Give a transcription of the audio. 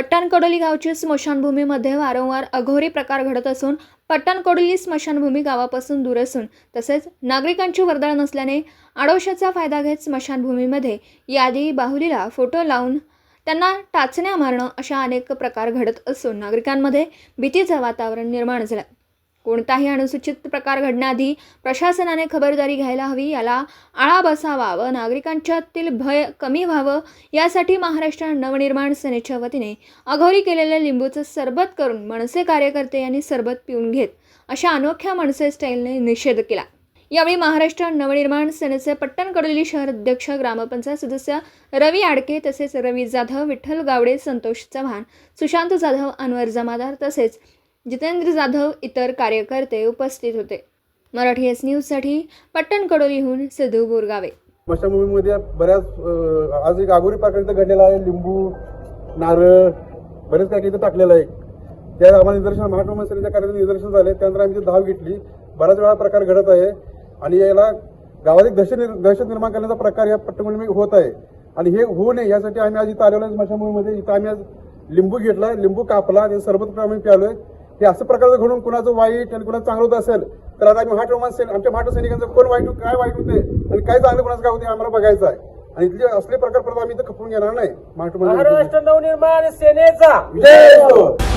पट्टाणकडोली गावची स्मशानभूमीमध्ये वारंवार अघोरी प्रकार घडत असून पट्टाणकडोली स्मशानभूमी गावापासून दूर असून तसेच नागरिकांची वर्दळ नसल्याने आडोशाचा फायदा घेत स्मशानभूमीमध्ये यादी बाहुलीला फोटो लावून त्यांना टाचण्या मारणं अशा अनेक प्रकार घडत असून नागरिकांमध्ये भीतीचं वातावरण निर्माण झालं. कोणताही अनुसूचित प्रकार घडण्याआधी प्रशासनाने खबरदारी घ्यायला हवी याला आळा बसावा व नागरिकांच्यातील भय कमी व्हावं यासाठी महाराष्ट्र नवनिर्माण सेनेच्या वतीने अघोरी केलेल्या लिंबूचं सरबत करून मनसे कार्यकर्ते यांनी सरबत पिऊन घेत अशा अनोख्या मनसे स्टाईलने निषेध केला. यावेळी महाराष्ट्र नवनिर्माण सेनेचे पट्टण कडोली शहर अध्यक्ष ग्रामपंचायत सदस्य रवी आडके तसेच रवी जाधव विठ्ठल गावडे संतोष चव्हाण सुशांत जाधव अनवर जमादार तसेच जितेंद्र जाधव इतर कार्यकर्ते उपस्थित होते. मराठी एस न्यूजसाठी पट्टण कडोलीहून सिद्धू बोरगावे. स्मशानभूमीमध्ये बऱ्याच आज एक आगोरी प्रकारचं इथं घडलेला आहे. लिंबू नारळ बरेच काही इथं टाकलेलं आहे. त्या आम्हाला निदर्शन महाराष्ट्र सेनेच्या निदर्शन झाले. त्यानंतर आम्ही धाव घेतली. बऱ्याच वेळा प्रकार घडत आहे. आणि याला गावात एक दहशत दहशत निर्माण करण्याचा प्रकार या पट्टणमध्ये होत आहे. आणि हे होऊ नये यासाठी आम्ही आज इथं आलेलो आहे. स्मशानभूमीमध्ये इथं आम्ही आज लिंबू घेतला लिंबू कापला ते सरबत आम्ही प्यालोय. हे असं प्रकारचं घडून कुणाचं वाईट आणि कुणाचं चांगलं होत असेल तर आता आम्ही रोमन सेन आमच्या महाराष्ट्र सैनिकांचं कोण वाईट काय वाईट होते आणि काय चांगलं कुणाचं काय होते आम्हाला बघायचं आहे. आणि इथले असले प्रकार परत आम्ही इथं खपून घेणार नाही महाराष्ट्र नवनिर्माण सेनेचा.